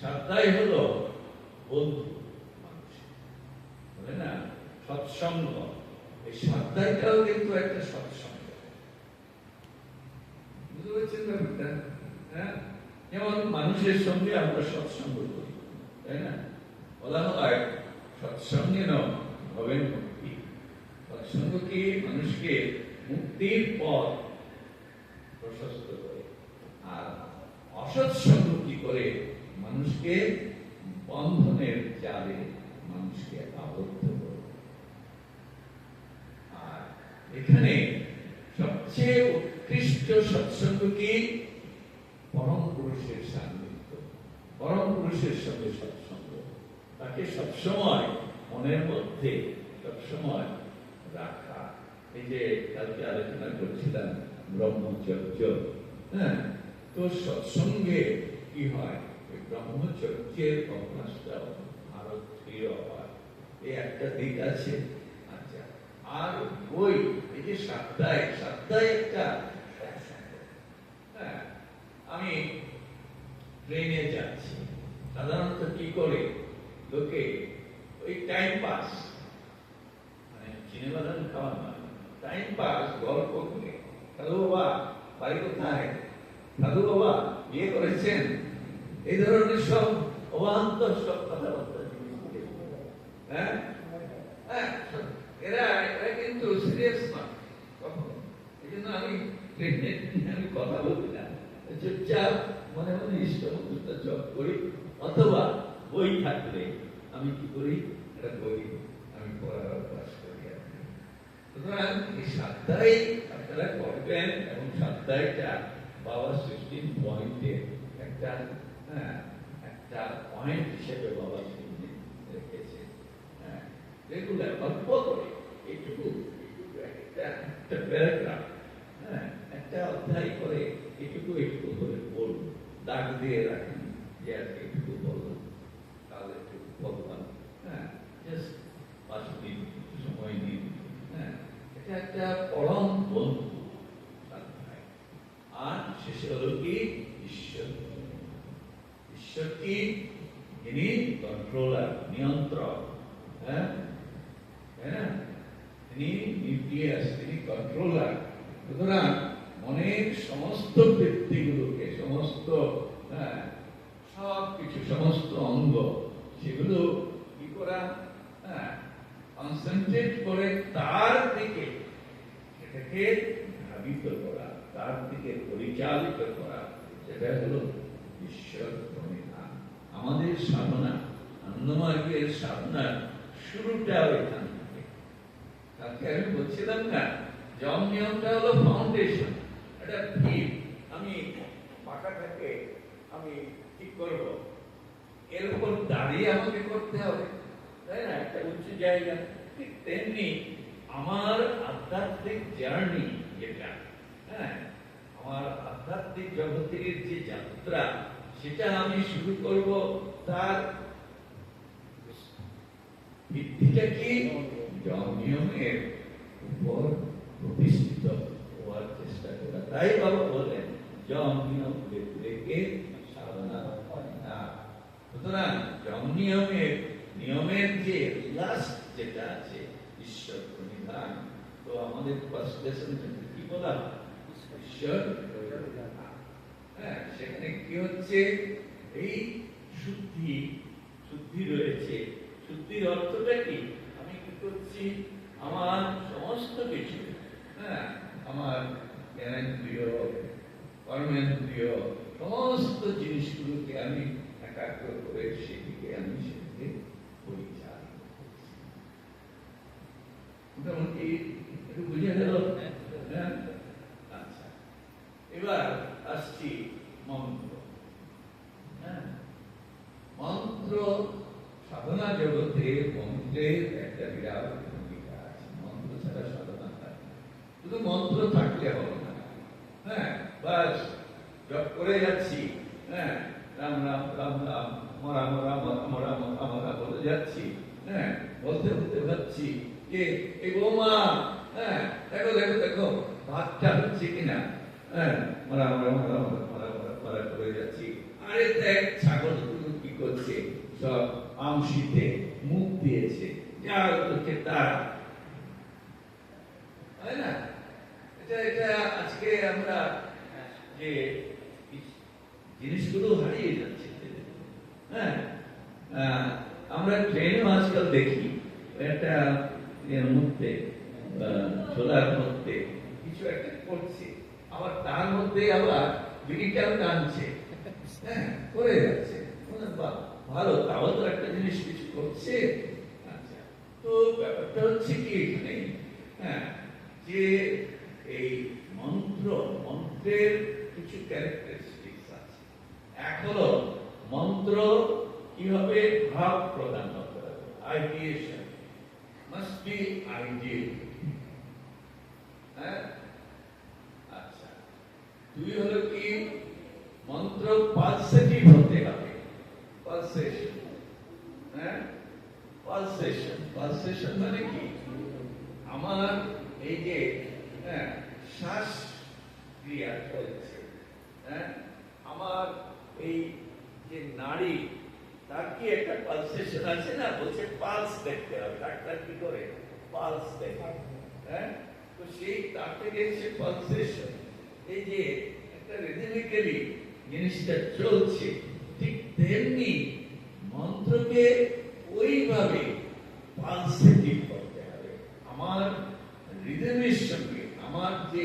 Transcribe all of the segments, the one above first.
সাতটাই হলো বন্ধু। বলে না? সৎসঙ্গ। এই সাতটাইটাও কিন্তু একটা সৎসঙ্গ। বুঝতে পারছেন ব্যাপারটা? হ্যাঁ? যেমন মানুষের সঙ্গে আমরা সৎসঙ্গ করি, তাই না? বলা হয় সৎসঙ্গে ন হবেন মুক্তি সৎসঙ্গ কি? মানুষকে মুক্তির পথ প্রশস্ত করে। আর অসৎসঙ্গ কি করে? মানুষকে বন্ধনের জালে মানুষকে আবদ্ধ আর এখানে সবচেয়ে উৎকৃষ্ট সৎসঙ্গ কি? পরম পুরুষের সান্নিধ্য। পরম পুরুষের সঙ্গে সৎসঙ্গ। তাকে সবসময় মনের মধ্যে সবসময় রাখা। এই যে কালকে আলোচনা করছিলাম ব্রহ্মচর্য হ্যাঁ? তো সৎসঙ্গে কি হয়? ব্রহ্মচর্যের আরও দৃঢ় হয় এই একটা দিক আছে আচ্ছা আর বই এই যে সাপ্তাহিক সাপ্তাহিক আমি ট্রেনে যাচ্ছি। সাধারণত কি করে? লোকে ওই টাইম পাস মানে সিনেমা দান খাওয়া নয় টাইম পাস গল্প করে সাধু বাবা বাড়ি কোথায়? সাধু বাবা বিয়ে করেছেন এই ধরনের সব অবান্ত সব কথাবার্তা হ্যাঁ? হ্যাঁ এরা এরা কিন্তু সিরিয়াস এই জন্য আমি আমি কথা বলছি না। চুপচাপ মনে মনে করি, অথবা বই থাকলে আমি কি করি? একটা বই আমি পড়ার অভ্যাস করি সুতরাং এই সাপ্তাহিক আপনারা করবেন এবং সাপ্তাহিকটা বাবা সিক্সটিন পয়েন্টে একটা একটা পয়েন্ট হিসেবে বাবা সিক্সটিন রেখেছে। হ্যাঁ রেগুলার অল্প করে। এইটুকু একটা প্যারাগ্রাফ হ্যাঁ একটা অধ্যায় করে এটুকু একটু করে বলুন। দাগ দিয়ে রাখেন যে আজকে একটু বললাম কাল বললাম হ্যাঁ জাস্ট পাঁচ মিনিট সময় দিন হ্যাঁ এটা একটা পরম বন্ধু আর শেষে হলো কি ইনি কন্ট্রোলার নিয়ন্ত্রক হ্যাঁ? নিউক্লিয়াস কন্ট্রোলার সুতরাং মনের সমস্ত বৃত্তিগুলোকে সমস্ত হ্যাঁ, সব কিছু সমস্ত অঙ্গ সেগুলো কি করা হ্যাঁ কনসেন্ট্রেট করে তার দিকে সেটাকে ধাবিত করা তার দিকে পরিচালিত করা। সেটা হলো ঈশ্বর আমাদের সাধনা, আনন্দমার্গের সাধনার শুরুটাও এখান থেকে। কালকে আমি বলছিলাম না, জম নিয়মটা হলো ফাউন্ডেশন এটা ভিত আমি পাকাটাকে আমি ঠিক করব। এর উপর দাঁড়িয়ে আমাকে করতে হবে, তাই না? একটা উচ্চ জায়গা। ঠিক তেমনি আমার আধ্যাত্মিক জার্নি যেটা হ্যাঁ? আমার আধ্যাত্মিক জগতের যে যাত্রা সেটা আমি শুরু করব তার ভিত্তিটা কি? নিয়মের উপর প্রতিষ্ঠিত হওয়ার চেষ্টা করা। তাই বাবা বলেন সাধনা হয় না। সুতরাং নিয়মের যে ঈশ্বর তো আমাদের ঈশ্বর। হ্যাঁ সেখানে কি হচ্ছে? এই শুদ্ধি শুদ্ধি রয়েছে। শুদ্ধির অর্থটা কি? আমি কি করছি? আমার সমস্ত কিছু হ্যাঁ আমার জ্ঞানেন্দ্রিয়, কর্মেন্দ্রিয়, সমস্ত জিনিসগুলোকে আমি একাগ্র করে সেদিকে আমি সেদিকে পরিচালনা করছি মোটামুটি একটু বুঝে গেল হ্যাঁ আচ্ছা এবার আসছি মন্ত্র হ্যাঁ মন্ত্র সাধনা জগতে মন্ত্রের একটা বিরাট ভূমিকা আছে মন্ত্র ছাড়া সাধনা হয় না। শুধু মন্ত্র থাকলে হবে না। হ্যাঁ বাস, জপ করে যাচ্ছি। হ্যাঁ রাম রাম রাম রাম, মরা মরা মরা মরা মরা মরা বলে যাচ্ছি। হ্যাঁ বলতে বলতে ভাবছি যে এই বৌমা। হ্যাঁ দেখো দেখো দেখো, ভাতটা হচ্ছে কিনা? হ্যাঁ মরা মরা মরা মরা মরা মরা মরা করে যাচ্ছি। আরে দেখ, ছাগলগুলো কি করছে? সব আমশিতে মুখ দিয়েছে। যা হচ্ছে তারা তাই না? আজকে আমরা যে জিনিসগুলো হারিয়ে যাচ্ছে হ্যাঁ আমরা ট্রেনেও আজকাল দেখি, একটা মধ্যে ছোলার মধ্যে কিছু একটা করছে, আবার তার মধ্যে আবার বিড়িটাও টানছে হ্যাঁ করে যাচ্ছে। ভালো, তাও তো একটা জিনিস কিছু করছে। আচ্ছা তো ব্যাপারটা হচ্ছে কি এখানে হ্যাঁ যে এই মন্ত্র, মন্ত্রের কিছু ক্যারেক্টারিস্টিক্স আছে। এক হলো, মন্ত্র কীভাবে ভাব প্রদান করতে হবে? হ্যাঁ? আচ্ছা। দুই হলো কি মন্ত্র পালসেটিভ হতে হবে পালসেশন হ্যাঁ পালসেশন পালসেশন মানে কি আমার এই যে হ্যাঁ শ্বাস ক্রিয়া চলছে হ্যাঁ? আমার এই যে নাড়ি তার কি একটা পালসেশন আছে না? বলছে পালস দেখতে হবে। ডাক্তার কি করে? পালস দেখে। হ্যাঁ? তো সেই তার থেকে সে পালসেশন এই যে একটা রিদমিক্যালি জিনিসটা চলছে, ঠিক তেমনি মন্ত্রকে ওইভাবে পালসেটিভ করতে হবে। আমার রিদমের সঙ্গে, আমার যে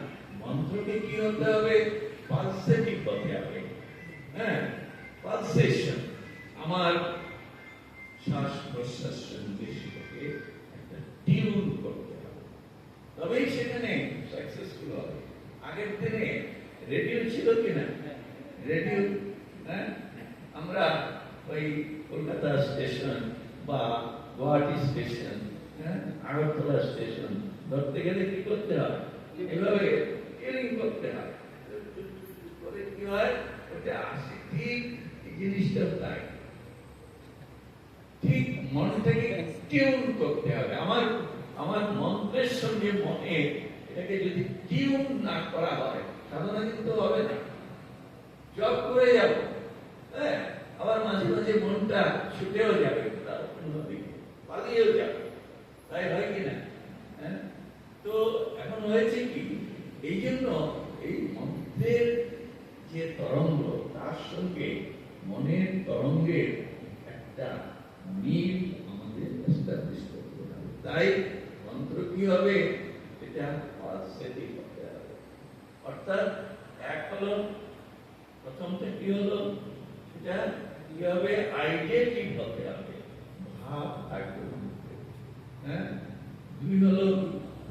মন্ত্রকে কি হতে হবে? পালসেটিভ হতে হবে? হ্যাঁ পালসেশন আমার শ্বাস প্রশ্বাস নির্দেশিতকে একটা টিউন করতে হবে। তবেই সেখানে সাকসেসফুল হবে। আগের দিনে রেডিও ছিল কিনা? রেডিও হ্যাঁ? আমরা ওই কলকাতা স্টেশন বা গুয়াহাটি স্টেশন হ্যাঁ? আগরতলা স্টেশন ধরতে গেলে কি করতে হয়? এভাবে টিউনিং করতে হয়। কি হয়? ওটা আসে। ঠিক জিনিসটা তাই। ঠিক মনটাকে টিউন করতে হবে। আমার আমার মন্ত্রের সঙ্গে মনে এটাকে যদি টিউন না করা হয়, সাধনা কিন্তু হবে না। জব করে যাব। হ্যাঁ? আবার মাঝে মাঝে মনটা ছুটেও যাবে কোথাও অন্যদিকে, পালিয়েও যাবে। তাই হয় কি না? হ্যাঁ? তো এখন হয়েছে কি? এই জন্য এই মন্ত্রের যে তরঙ্গ, তার সঙ্গে মনের তরঙ্গের একটা মিল আমাদের এস্টাবলিশ করতে হবে। তাই মন্ত্র কি হবে? এটা পালসেটিভ হতে হবে। অর্থাৎ এক হলো, প্রথমটা কি হলো? এটা কি হবে? আইডিয়েটিভ হতে হবে। ভাব থাকবে হ্যাঁ? দুই হলো,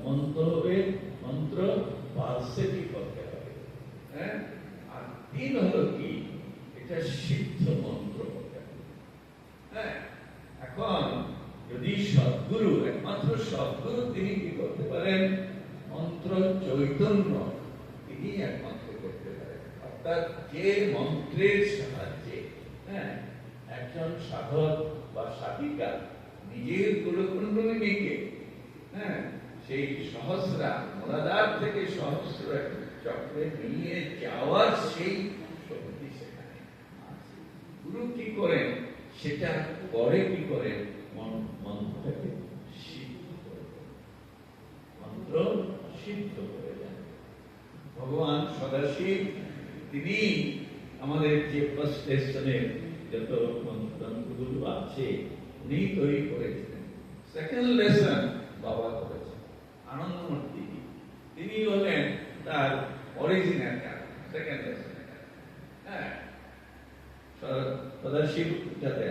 মন্ত্র হবে, মন্ত্র পালসেটিভ হতে হবে। হ্যাঁ? আর তিন হলো কি? এটা সিদ্ধ মন্ত্র হতে হবে। হ্যাঁ? এখন যদি সদ্গুরু, একমাত্র সদ্গুরু তিনি কি করতে পারেন? মন্ত্র চৈতন্য তিনি একমাত্র করতে পারেন। অর্থাৎ যে মন্ত্রের সাহায্যে হ্যাঁ? একজন সাধক বা সাধিকা নিজের গুরুকুণ্ডলিনীকে হ্যাঁ? সেই সহস্রা মোলাদার থেকে সহস্র চক্রে নিয়ে যাওয়ার সেই শক্তি সেখানে গুরু কি করেন? সেটা করে কি করেন? করে ভগবান তিনি আমাদের যে উনি তৈরি সেকেন্ড লেসন, বাবা original capital, second decimal হ্যাঁ। সদাশিব যাতে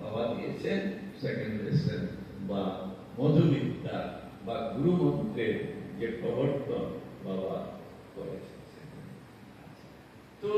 বাবা দিয়েছেন সেকেন্ড লেসন বা মধুবিদ্যা বা গুরু মন্ত্রের যে প্রবর্তন বাবা করেছেন। আচ্ছা। তো